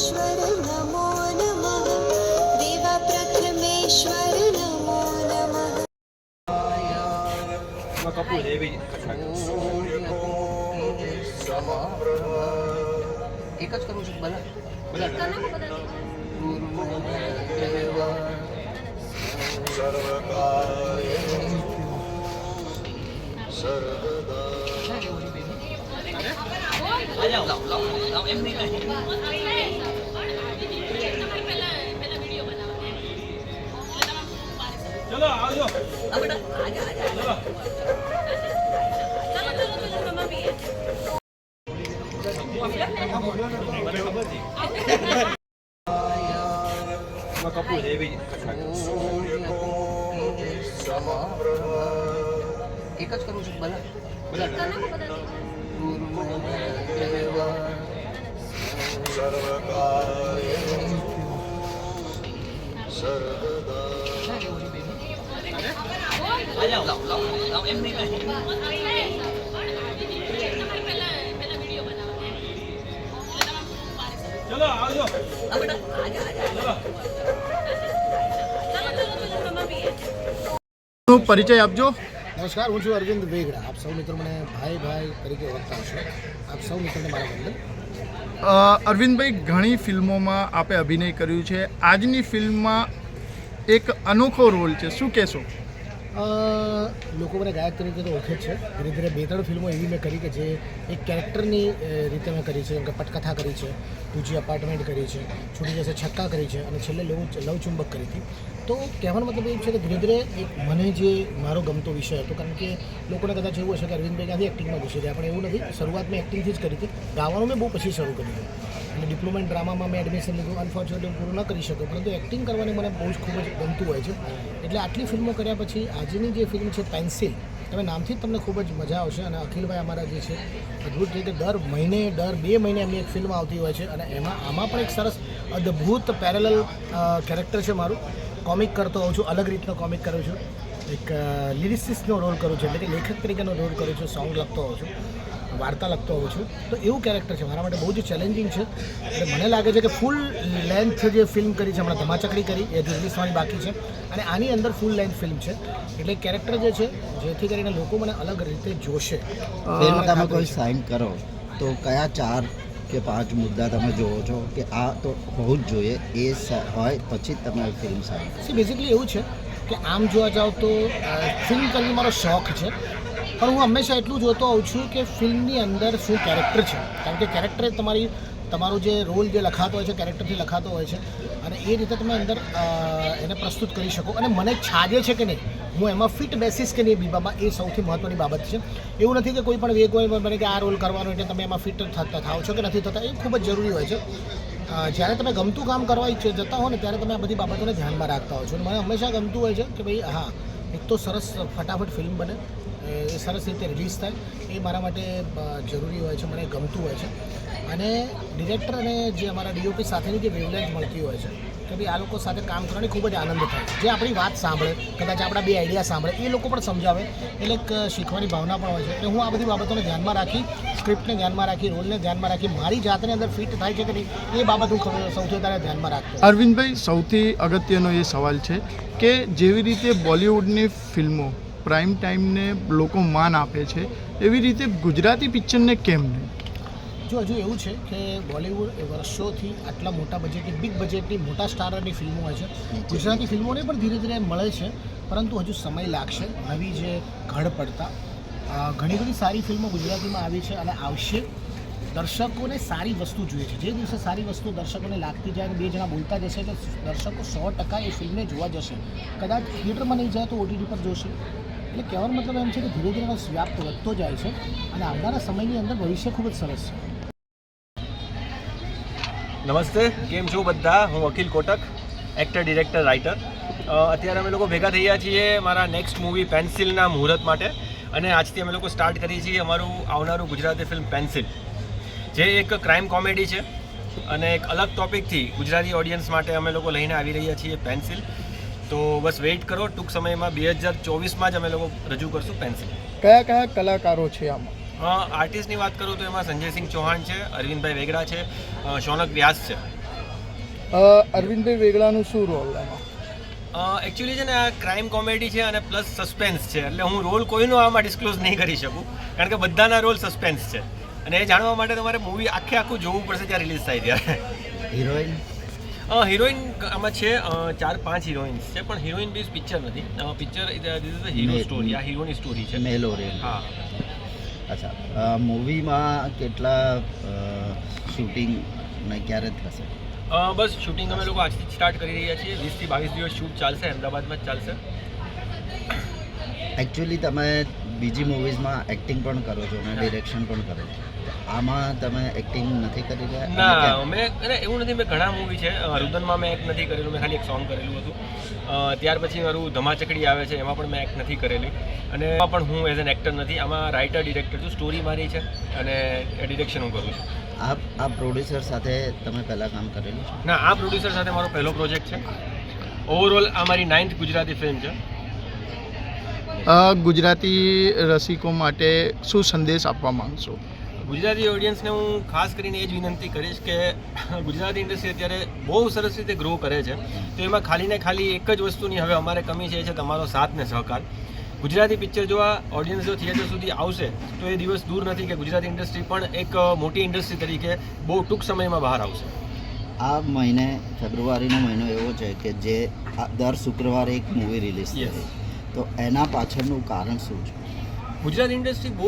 प्रथमेश्वर नमो नमः देवा प्रथमेश्वर नमो नमः એમાં કપૂર એવી એક જ કરું છું બધા બધા ચલો આવજો એમાં કપૂર એવી એક જ કરું છું બધા બધા ચલો આવજો પરિચય આપજો. નમસ્કાર હું છું અરવિંદ વેગડા. આપ સૌ મિત્રો મને ભાઈ ભાઈ તરીકે ઓળખતા હશો. આપ સૌ મિત્રોને મારા વંદન. અરવિંદભાઈ ઘણી ફિલ્મોમાં આપે અભિનય કર્યું છે. આજની ફિલ્મમાં એક અનોખો રોલ છે. શું કહેશો? લોકો મને ગાયક તરીકે તો ઓળખે છે. ધીરે ધીરે બે ત્રણ ફિલ્મો એવી મેં કરી કે જે એક કેરેક્ટરની રીતે મેં કરી છે. જેમ કે પટકથા કરી છે ટુજી અપાર્ટમેન્ટ કરી છે છૂટી જશે છક્કા કરી છે અને છેલ્લે લવ લવચુંબક કરી હતી. તો કહેવાનો મતલબ એ છે કે ધીરે ધીરે મને જે મારો ગમતો વિષય હતો, કારણ કે લોકોને કદાચ એવું હશે કે અરવિંદભાઈ ક્યાંથી એક્ટિંગમાં ઘૂસી ગયા પણ એવું નથી. શરૂઆત મેં એક્ટિંગથી જ કરી હતી. ગાવાનું મેં બહુ પછી શરૂ કર્યું. હતું અને ડિપ્લોમા ડ્રામામાં મેં એડમિશન લીધું. અનફોર્ચ્યુનેટલી પૂરું ન કરી શક્યો. પરંતુ એક્ટિંગ કરવાની મને બહુ જ ખૂબ જ ગમતું હોય છે. એટલે આટલી ફિલ્મો કર્યા પછી આજની જે ફિલ્મ છે પેન્સિલ તમે નામથી જ તમને ખૂબ જ મજા આવશે. અને અખિલભાઈ અમારા જે છે, અદ્ભુત રીતે દર મહિને, દર બે મહિને એમની એક ફિલ્મ આવતી હોય છે. અને એમાં, આમાં પણ એક સરસ અદ્ભુત પેરેલલ કેરેક્ટર છે મારું. કોમિક કરતો હોઉં છું, અલગ રીતનો કોમિક કરું છું. એક લિરિસિસ્ટનો રોલ કરું છું. એટલે કે લેખક તરીકેનો રોલ કરું છું સોંગ લખતો હોઉં છું. વાર્તા લખતો હોઉં છું. તો એવું કેરેક્ટર છે. મારા માટે બહુ જ ચેલેન્જિંગ છે. એટલે મને લાગે છે કે ફૂલ લેન્થ જે ફિલ્મ કરી છે હમણાં ધમાચકડી કરી એ રિલીઝ થવાની બાકી છે. અને આની અંદર ફૂલ લેન્થ ફિલ્મ છે. એટલે કેરેક્ટર જે છે જેથી કરીને લોકો મને અલગ રીતે જોશે. ફિલ્મ તમે કોઈ સાઇન કરો તો કયા ચાર કે પાંચ મુદ્દા તમે જોવો છો કે આ તો હોવું જ જોઈએ એ હોય પછી જ તમે ફિલ્મ સાઇન સી બેઝિકલી એવું છે કે આમ જોવા જાઓ તો ફિલ્મ કરવી મારો શોખ છે. પણ હું હંમેશા એટલું જોતો હોઉં છું કે ફિલ્મની અંદર શું કેરેક્ટર છે. કારણ કે કેરેક્ટર તમારી, તમારો જે રોલ જે લખાતો હોય છે કેરેક્ટરથી લખાતો હોય છે, અને એ રીતે તમે અંદર એને પ્રસ્તુત કરી શકો. અને મને છાજે છે કે નહીં, હું એમાં ફિટ બેસીસ કે નહીં બીબામાં એ સૌથી મહત્ત્વની બાબત છે. એવું નથી કે કોઈ પણ વેગ હોય, મને કે આ રોલ કરવાનો એટલે તમે એમાં ફિટ થતા થાવ છો કે નથી થતા, એ ખૂબ જ જરૂરી હોય છે. જ્યારે તમે ગમતું કામ કરવા ઈચ્છે, જતા હો ને, ત્યારે તમે આ બધી બાબતોને ધ્યાનમાં રાખતા હો છો. મને હંમેશા ગમતું હોય છે કે ભાઈ, હા, એક તો સરસ ફટાફટ ફિલ્મ બને એ સરસ રીતે રિલીઝ થાય, એ મારા માટે જરૂરી હોય છે, મને ગમતું હોય છે. અને ડિરેક્ટર અને જે અમારા ડીઓપી સાથેની જે વેવલેન્થ મળતી હોય છે, કે ભાઈ આ લોકો સાથે કામ કરવાની ખૂબ જ આનંદ થાય. જે આપણી વાત સાંભળે, કદાચ આપણા બે આઈડિયા સાંભળે, એ લોકો પણ સમજાવે. એટલે એક શીખવાની ભાવના પણ હોય છે. એટલે હું આ બધી બાબતોને ધ્યાનમાં રાખી સ્ક્રિપ્ટને ધ્યાનમાં રાખી રોલને ધ્યાનમાં રાખી, મારી જાતને અંદર ફિટ થાય છે કે નહીં, એ બાબત હું સૌથી વધારે ધ્યાનમાં રાખતો અરવિંદભાઈ, સૌથી અગત્યનો એ સવાલ છે કે જેવી રીતે બોલિવૂડની ફિલ્મો પ્રાઇમ ટાઈમને લોકો માન આપે છે. એવી રીતે ગુજરાતી પિક્ચરને કેમ નહીં? જો હજુ એવું છે કે બોલિવૂડ એ વર્ષોથી આટલા મોટા બજેટની બિગ બજેટની મોટા સ્ટારની ફિલ્મો હોય છે. ગુજરાતી ફિલ્મોને પણ ધીરે ધીરે મળે છે પરંતુ હજુ સમય લાગશે નવી જે ઘડ પડતા. ઘણી બધી સારી ફિલ્મો ગુજરાતીમાં આવી છે અને આવશે. દર્શકોને સારી વસ્તુ જોઈએ છે. જે દિવસે સારી વસ્તુ દર્શકોને લાગતી જાય અને બે જણા બોલતા જશે કે દર્શકો સો ટકા એ ફિલ્મને જોવા જશે. કદાચ થિયેટરમાં નહીં જાય તો ઓટીટી પર જોશે. એટલે કહેવાનો મતલબ એમ છે કે ધીરે ધીરે એનો વ્યાપ વધતો જાય છે અને આવનારા સમયની અંદર ભવિષ્ય ખૂબ જ સરસ છે. નમસ્તે, કેમ છો બધા? હું Akhil Kotak actor director writer અત્યારે અમે લોકો ભેગા થઈ ગયા છીએ મારા નેક્સ્ટ મૂવી પેન્સિલના મુહૂર્ત માટે અને આજથી અમે લોકો સ્ટાર્ટ કરીએ છીએ અમારું આવનારું ગુજરાતી ફિલ્મ પેન્સિલ જે એક ક્રાઇમ કોમેડી છે અને એક અલગ ટોપિકથી ગુજરાતી ઓડિયન્સ માટે અમે લોકો લઈને આવી રહ્યા છીએ પેન્સિલ તો બસ વેઇટ કરો ટૂંક સમયમાં બે હજાર ચોવીસમાં જ અમે લોકો રજૂ કરશું પેન્સિલ કયા કયા કલાકારો છે આમાં? આર્ટિસ્ટની વાત કરું તો એમાં સંજયસિંહ ચૌહાણ છે અરવિંદભાઈ વેગડા છે શૌનક વ્યાસ છે. અરવિંદભાઈ વેગડાનું શું રોલ એમાં? એકચ્યુઅલી છે ને આ ક્રાઇમ કોમેડી છે અને પ્લસ સસ્પેન્સ છે એટલે હું રોલ કોઈનો આમાં ડિસ્ક્લોઝ નહીં કરી શકું કારણ કે બધાના રોલ સસ્પેન્સ છે. અને એ જાણવા માટે તમારે મૂવી આખે આખું જોવું પડશે ત્યાં રિલીઝ થાય ત્યારે. હિરોઈન હિરોઈન આમાં છે ચાર પાંચ હિરોઈન્સ છે પણ હિરોઈન બેઝ પિક્ચર નથી. Picture this is hero. Story આ હીરોની સ્ટોરી છે. મેલ રે હા. અચ્છા. મૂવીમાં કેટલા શૂટિંગ ને ક્યારે થશે? બસ શૂટિંગ અમે લોકો આજથી સ્ટાર્ટ કરી રહ્યા છીએ. વીસથી બાવીસ દિવસ શૂટ ચાલશે અમદાવાદમાં જ ચાલશે. એકચ્યુઅલી તમે બીજી મૂવીઝમાં એક્ટિંગ પણ કરો છો અને ડિરેક્શન પણ કરો છો. આમાં તમે એક્ટિંગ નથી કરી રહ્યા? ના? મેં અરે એવું નથી મેં ઘણા મૂવી છે. રુદનમાં મેં એક્ટ નથી કરેલું મેં ખાલી એક સોંગ કરેલું હતું. ત્યાર પછી મારું ધમાચકડી આવે છે એમાં પણ મેં એક્ટ નથી કરેલી. અને એમાં પણ હું એઝ એન એક્ટર નથી આમાં રાઇટર ડિરેક્ટર છું સ્ટોરી મારી છે અને ડિરેક્શન હું કરું છું. આ આ પ્રોડ્યુસર સાથે તમે પહેલાં કામ કરેલું છે? ના આ પ્રોડ્યુસર સાથે મારો પહેલો પ્રોજેક્ટ છે. ઓવરઓલ આ મારી નાઇન્થ ગુજરાતી ફિલ્મ છે. અ, ગુજરાતી રસિકો માટે શું સંદેશ આપવા માંગશો? ગુજરાતી ઓડિયન્સને હું ખાસ કરીને એ જ વિનંતી કરીશ કે ગુજરાતી ઇન્ડસ્ટ્રી અત્યારે બહુ સરસ રીતે ગ્રો કરે છે. તો એમાં ખાલી ને ખાલી એક જ વસ્તુની હવે અમારે કમી છે એ છે તમારો સાથ ને સહકાર. ગુજરાતી પિક્ચર જોવા ઓડિયન્સ જો થિયેટર સુધી આવશે તો એ દિવસ દૂર નથી કે ગુજરાતી ઇન્ડસ્ટ્રી પણ એક મોટી ઇન્ડસ્ટ્રી તરીકે બહુ ટૂંક સમયમાં બહાર આવશે. આ મહિને ફેબ્રુઆરીનો મહિનો એવો છે કે જે દર શુક્રવારે એક મૂવી રિલીઝ. થાય તો એના પાછળનું કારણ શું છે? ગુજરાતી ઇન્ડસ્ટ્રી બહુ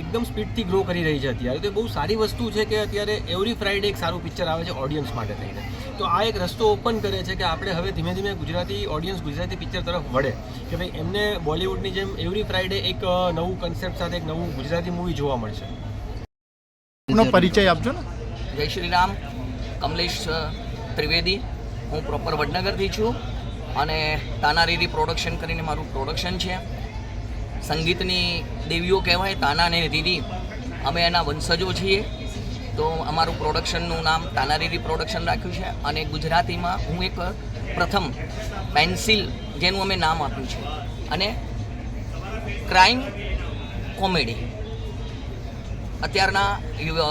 એકદમ સ્પીડથી ગ્રો કરી રહી છે અત્યારે. તો એ બહુ સારી વસ્તુ છે કે અત્યારે એવરી ફ્રાઈડે એક સારું પિક્ચર આવે છે ઓડિયન્સ માટે થઈને. તો આ એક રસ્તો ઓપન કરે છે કે આપણે હવે ધીમે ધીમે ગુજરાતી ઓડિયન્સ ગુજરાતી પિક્ચર તરફ વળે. કે ભાઈ એમને બોલિવૂડની જેમ એવરી ફ્રાઈડે એક નવું કન્સેપ્ટ સાથે એક નવું ગુજરાતી મૂવી જોવા મળશે. પરિચય આપજો ને. જય શ્રી રામ કમલેશ ત્રિવેદી. હું પ્રોપર વડનગરથી છું અને તાનારીરી પ્રોડક્શન કરીને મારું પ્રોડક્શન છે. સંગીતની દેવીઓ કહેવાય તાના અને રીરી. અમે એના વંશજો છીએ. તો અમારું પ્રોડક્શનનું નામ તાનારીરી પ્રોડક્શન રાખ્યું છે અને ગુજરાતીમાં હું એક પ્રથમ પેન્સિલ જેનું અમે નામ આપ્યું છે અને ક્રાઇમ કોમેડી અત્યારના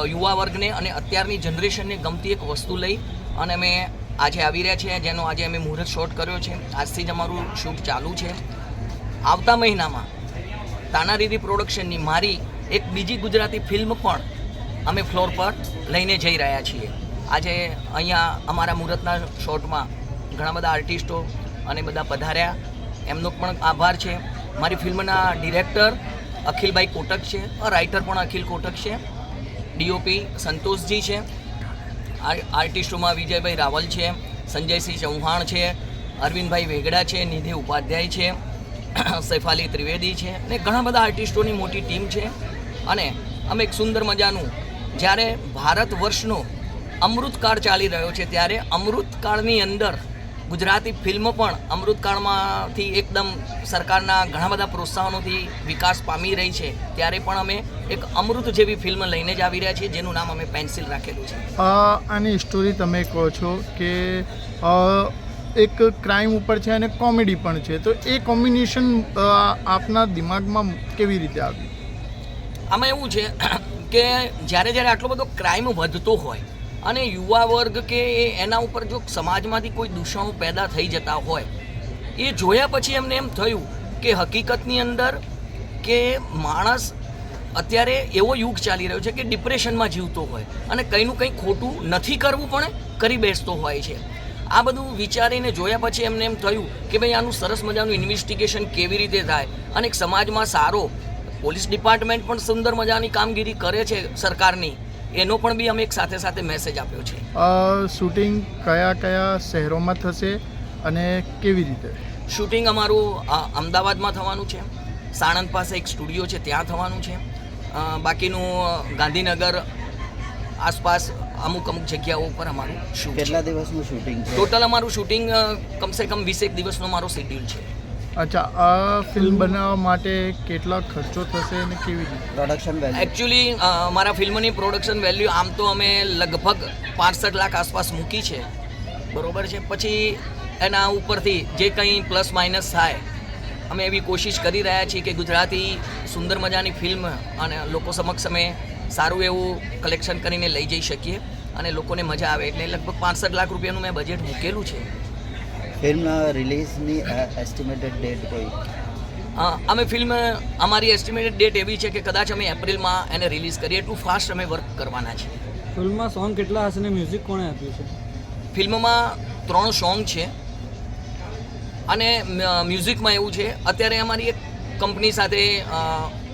યુવા વર્ગને અને અત્યારની જનરેશનને ગમતી એક વસ્તુ લઈ અને અમે આજે આવી રહ્યા છીએ, જેનો આજે અમે મુહૂર્ત શોટ કર્યો છે. આજથી જ અમારું શૂટ ચાલુ છે. આવતા મહિનામાં તાનારીરી પ્રોડક્શનની મારી એક બીજી ગુજરાતી ફિલ્મ પણ અમે ફ્લોર પર લઈને જઈ રહ્યા છીએ. આજે અહીંયા અમારા મુહૂર્તના શોટમાં ઘણા બધા આર્ટિસ્ટો અને બધા પધાર્યા. એમનો પણ આભાર છે. મારી ફિલ્મના ડિરેક્ટર અખિલભાઈ કોટક છે રાઇટર પણ અખિલ કોટક છે. ડીઓપી સંતોષજી છે. આર્ટિસ્ટોમાં વિજયભાઈ રાવલ છે, સંજયસિંહ ચૌહાણ છે, અરવિંદભાઈ વેગડા છે, નિધિ ઉપાધ્યાય છે. સૈફાલી ત્રિવેદી છે અને ઘણા બધા આર્ટિસ્ટોની મોટી ટીમ છે. અને અમે એક સુંદર મજાનું, જ્યારે ભારત વર્ષનો અમૃતકાળ ચાલી રહ્યો છે, ત્યારે અમૃતકાળની અંદર ગુજરાતી ફિલ્મ પણ અમૃતકાળમાંથી એકદમ સરકારના ઘણા બધા પ્રોત્સાહનોથી વિકાસ પામી રહી છે. ત્યારે પણ અમે એક અમૃત જેવી ફિલ્મ લઈને જ આવી રહ્યા છીએ, જેનું નામ અમે પેન્સિલ રાખેલું છે. આની સ્ટોરી તમે કહો છો કે એક ક્રાઇમ ઉપર છે અને કોમેડી પણ છે. તો એ કોમ્બિનેશન આપના દિમાગમાં કેવી રીતે આવ્યું આમાં એવું છે કે જ્યારે જ્યારે આટલો બધો ક્રાઇમ વધતો હોય અને યુવા વર્ગ કે એના ઉપર જો સમાજમાંથી કોઈ દૂષણો પેદા થઈ જતા હોય, એ જોયા પછી એમને એમ થયું કે હકીકતની અંદર કે માણસ અત્યારે એવો યુગ ચાલી રહ્યો છે કે ડિપ્રેશનમાં જીવતો હોય અને કંઈનું કંઈ ખોટું નથી કરવું પણ કરી બેસતો હોય છે. આ બધું વિચારીને જોયા પછી એમને એમ થયું કે ભાઈ આનું સરસ મજાનું ઇન્વેસ્ટિગેશન કેવી રીતે થાય? અને એક સમાજમાં સારો પોલીસ ડિપાર્ટમેન્ટ પણ સુંદર મજાની કામગીરી કરે છે સરકારની એનો પણ બી અમે એક સાથે સાથે મેસેજ આપ્યો છે. શૂટિંગ કયા કયા શહેરોમાં થશે અને કેવી રીતે? શૂટિંગ અમારું અમદાવાદમાં થવાનું છે. સાણંદ પાસે એક સ્ટુડિયો છે ત્યાં થવાનું છે. બાકીનું ગાંધીનગર આસપાસ અમુક અમુક જગ્યાઓ ઉપર અમારું શૂટ કેટલા દિવસનું શૂટિંગ છે? ટોટલ અમારું શૂટિંગ કમસે કમ વીસેક દિવસનો મારો શેડ્યુલ છે. અચ્છા આ ફિલ્મ બનાવવા માટે કેટલા ખર્ચો થશે અને કેવી રીતે? પ્રોડક્શન વેલ્યુ એકચ્યુઅલી મારા ફિલ્મની પ્રોડક્શન વેલ્યુ આમ તો અમે લગભગ પાંસઠ લાખ આસપાસ મૂકી છે. બરોબર છે? પછી એના ઉપરથી જે કંઈ પ્લસ માઇનસ થાય અમે એવી કોશિશ કરી રહ્યા છીએ કે ગુજરાતી સુંદર મજાની ફિલ્મ અને લોકો સમક્ષ અમે સારું એવું કલેક્શન કરીને લઈ જઈ શકીએ અને લોકોને મજા આવે. એટલે લગભગ પાંસઠ લાખ રૂપિયાનું મેં બજેટ મૂકેલું છે. ફિલ્મ રિલીઝની એસ્ટિમેટેડ ડેટ કોઈ? હા અમે ફિલ્મ અમારી એસ્ટિમેટેડ ડેટ એવી છે કે કદાચ અમે એપ્રિલમાં એને રિલીઝ કરીએ. એટલું ફાસ્ટ અમે વર્ક કરવાના છે. ફિલ્મમાં સોંગ કેટલા હશે ને મ્યુઝિક કોણે આપ્યું છે? ફિલ્મમાં ત્રણ સોંગ છે. અને મ્ય- મ્યુઝિકમાં એવું છે. અત્યારે અમારી એક કંપની સાથે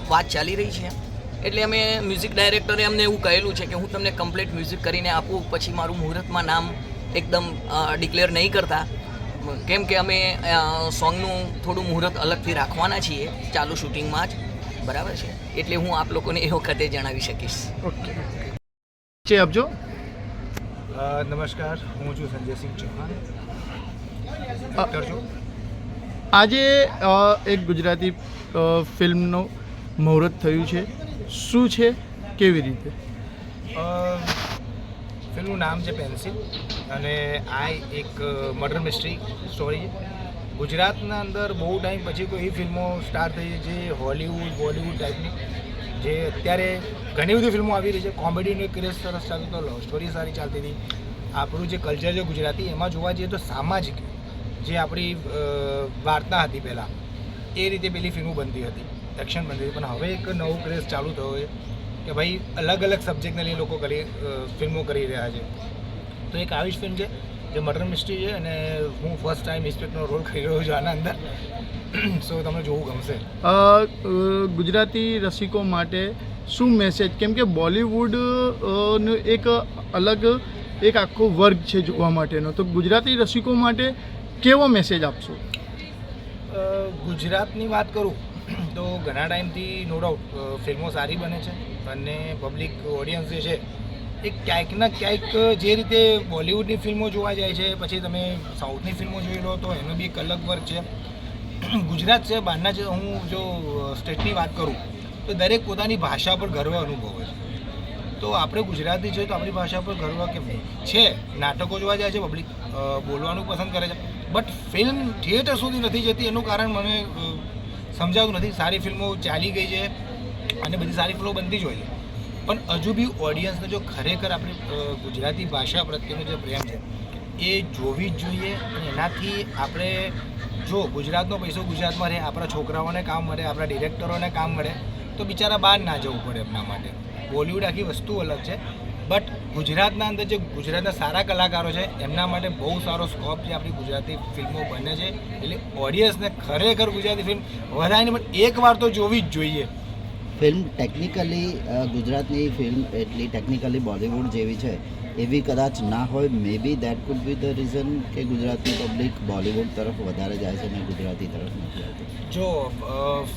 વાત ચાલી રહી છે. એટલે અમે મ્યુઝિક ડાયરેક્ટરે અમને એવું કહેલું છે કે હું તમને કમ્પ્લીટ મ્યુઝિક કરીને આપું પછી મારું મુહૂર્તમાં નામ એકદમ ડિક્લેર નહીં કરતા. કેમ કે અમે સોંગનું થોડું મુહૂર્ત અલગથી રાખવાના છીએ ચાલુ શૂટિંગમાં જ. બરાબર છે? એટલે હું આપ લોકોને એ વખતે જણાવી શકીશ. ઓકે ચે આપજો. નમસ્કાર. હું છું સંજયસિંહ ચૌહાણ. આજે એક ગુજરાતી ફિલ્મનું મુહૂર્ત થયું છે. શું છે? કેવી રીતે? ફિલ્મનું નામ છે પેન્સિલ અને આ એક મર્ડર મિસ્ટ્રી સ્ટોરી છે. ગુજરાતના અંદર બહુ ટાઈમ પછી કોઈ ફિલ્મો સ્ટાર્ટ થઈ છે, જે હોલિવૂડ, બોલિવૂડ ટાઈપની. જે અત્યારે ઘણી બધી ફિલ્મો આવી રહી છે. કોમેડીનો એક ક્રેઝ સરસ ચાલતો હતો લવ સ્ટોરી સારી ચાલતી હતી. આપણું જે કલ્ચર છે ગુજરાતી, એમાં જોવા જઈએ તો સામાજિક, જે આપણી વાર્તા હતી પહેલાં, એ રીતે પેલી ફિલ્મો બનતી હતી. એક્શન બનતી હતી પણ હવે એક નવો ક્રેઝ ચાલુ થયો છે કે ભાઈ અલગ અલગ સબ્જેક્ટને લઈને લોકો કરી ફિલ્મો કરી રહ્યા છે. તો એક આવી જ ફિલ્મ છે જે મર્ડર મિસ્ટ્રી છે અને હું ફર્સ્ટ ટાઈમ ઇન્સ્પેક્ટરનો રોલ કરી રહ્યો છું આના અંદર. સો તમને જોવું ગમશે. ગુજરાતી રસિકો માટે શું મેસેજ કેમ કે બોલિવૂડનું એક અલગ એક આખો વર્ગ છે જોવા માટેનો. તો ગુજરાતી રસિકો માટે કેવો મેસેજ આપશો? ગુજરાતની વાત કરું તો ઘણા ટાઈમથી નો ડાઉટ ફિલ્મો સારી બને છે અને પબ્લિક ઓડિયન્સ જે છે, એ ક્યાંક ના ક્યાંક જે રીતે બોલિવૂડની ફિલ્મો જોવા જાય છે, પછી તમે સાઉથની ફિલ્મો જોઈ લો તો એનો બી એક અલગ વર્ગ છે. ગુજરાત છે, બહારના જે હું જો સ્ટેટની વાત કરું, તો દરેક પોતાની ભાષા પર ગર્વ અનુભવે છે. તો આપણે ગુજરાતી છે તો આપણી ભાષા પર ગર્વ કેમ નહીં? છે, નાટકો જોવા જાય છે પબ્લિક બોલવાનું પસંદ કરે છે. બટ ફિલ્મ થિયેટર સુધી નથી જતી, એનું કારણ મને અ, સમજાતું નથી. સારી ફિલ્મો ચાલી ગઈ છે અને બધી સારી ફિલ્મો બનતી જ હોય છે. પણ હજુ બી ઓડિયન્સને જો ખરેખર આપણી ગુજરાતી ભાષા પ્રત્યેનો જે પ્રેમ છે એ જોવી જ જોઈએ અને એનાથી આપણે જો ગુજરાતનો પૈસો ગુજરાતમાં રહે આપણા છોકરાઓને કામ મળે આપણા ડિરેક્ટરોને કામ મળે તો બિચારા બહાર ના જવું પડે એમના માટે. બોલિવૂડ આખી વસ્તુ અલગ છે. બટ ગુજરાતના અંદર જે ગુજરાતના સારા કલાકારો છે એમના માટે બહુ સારો સ્કોપ છે આપણી ગુજરાતી ફિલ્મો બને છે. એટલે ઓડિયન્સને ખરેખર ગુજરાતી ફિલ્મ વધારીને પણ એક વાર તો જોવી જ જોઈએ. ફિલ્મ ટેકનિકલી ગુજરાતની ફિલ્મ એટલી ટેકનિકલી બોલિવૂડ જેવી છે એવી કદાચ ના હોય may be that could be the reason કે ગુજરાતી પબ્લિક બોલિવૂડ તરફ વધારે જાય છે અને ગુજરાતી તરફ નથી આવતી. જો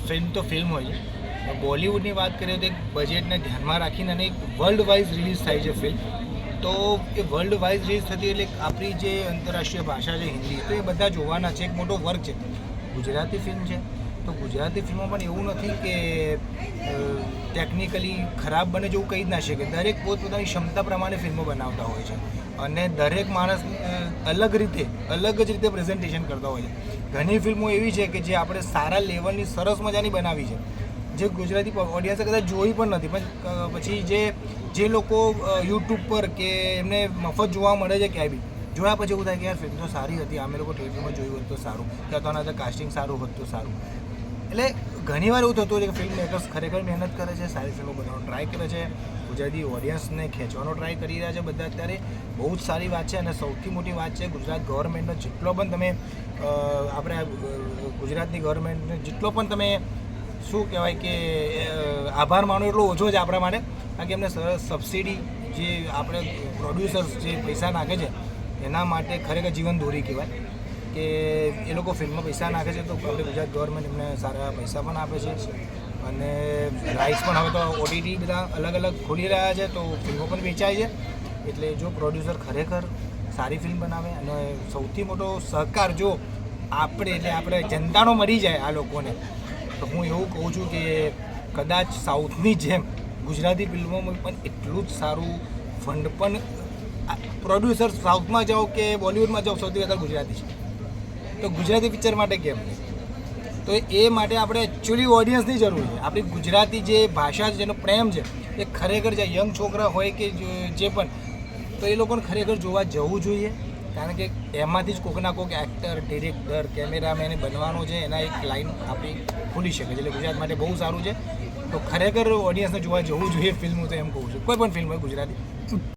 ફિલ્મ તો ફિલ્મ હોય છે. બોલિવૂડની વાત કરીએ તો એક બજેટને ધ્યાનમાં રાખીને અને એક વર્લ્ડ વાઇઝ રિલીઝ થાય છે ફિલ્મ તો એ વર્લ્ડ વાઇઝ રિલીઝ થતી એટલે આપણી જે આંતરરાષ્ટ્રીય ભાષા છે, હિન્દી, તો એ બધા જોવાના છે. એક મોટો વર્ગ છે. ગુજરાતી ફિલ્મ છે. તો ગુજરાતી ફિલ્મો પણ એવું નથી કે ટેકનિકલી ખરાબ બને જેવું કહી જ ના શકે દરેક પોતપોતાની ક્ષમતા પ્રમાણે ફિલ્મો બનાવતા હોય છે. અને દરેક માણસ અલગ રીતે, અલગ જ રીતે પ્રેઝન્ટેશન કરતા હોય છે. ઘણી ફિલ્મો એવી છે કે જે આપણે સારા લેવલની સરસ મજાની બનાવી છે. જે ગુજરાતી ઓડિયન્સે કદાચ જોઈ પણ નથી. પણ પછી જે જે લોકો યુટ્યુબ પર કે એમને મફત જોવા મળે છે ક્યાંય બી, જોયા પછી એવું થાય કે યાર ફિલ્મ તો સારી હતી, અમે લોકો ટીવીમાં જોયું હોત તો સારું, કે તો આના કાસ્ટિંગ સારું હોત તો સારું. એટલે ઘણીવાર એવું થતું છે કે ફિલ્મ મેકર્સ ખરેખર મહેનત કરે છે, સારી ફિલ્મો બનાવવાનો ટ્રાય કરે છે, ગુજરાતી ઓડિયન્સને ખેંચવાનો ટ્રાય કરી રહ્યા છે બધા અત્યારે. બહુ જ સારી વાત છે અને સૌથી મોટી વાત છે ગુજરાત ગવર્મેન્ટનો જેટલો પણ તમે આપણે ગુજરાતની ગવર્મેન્ટને જેટલો પણ તમે શું કહેવાય કે આભાર માનો એટલો ઓછો છે આપણા માટે, કારણ કે એમને સરસ સબસિડી જે આપણે પ્રોડ્યુસર્સ જે પૈસા નાખે છે, એના માટે ખરેખર જીવન દોરી કહેવાય. કે એ લોકો ફિલ્મમાં પૈસા નાખે છે તો આપણે ગુજરાત ગવર્મેન્ટ એમને સારા પૈસા પણ આપે છે અને રાઇટ્સ પણ હવે તો ઓટીટી બધા અલગ અલગ ખોલી રહ્યા છે તો ફિલ્મો પણ વેચાય છે. એટલે જો પ્રોડ્યુસર ખરેખર સારી ફિલ્મ બનાવે અને સૌથી મોટો સહકાર જો આપણે એટલે આપણે જનતાનો મરી જાય આ લોકોને તો હું એવું કહું છું કે કદાચ સાઉથની જેમ ગુજરાતી ફિલ્મોમાં પણ એટલું જ સારું ફંડ પણ પ્રોડ્યુસર સાઉથમાં જાઓ કે બોલિવૂડમાં જાઓ, સૌથી વધારે ગુજરાતી છે. તો ગુજરાતી પિક્ચર માટે કેમ? તો એ માટે આપણે એકચ્યુઅલી ઓડિયન્સની જરૂર છે. આપણી ગુજરાતી જે ભાષા છે, જેનો પ્રેમ છે, એ ખરેખર જે યંગ છોકરા હોય કે જે પણ, તો એ લોકોને ખરેખર જોવા જવું જોઈએ. કારણ કે એમાંથી જ કોકના કોક એક્ટર ડિરેક્ટર કેમેરામેન બનવાનો છે, એના એક લાઈન આપણી ખુલી શકે છે. એટલે ગુજરાત માટે બહુ સારું છે. તો ખરેખર ઓડિયન્સને જોવા જવું જોઈએ ફિલ્મ હું તો એમ કહું છું. કોઈ પણ ફિલ્મ હોય ગુજરાતી.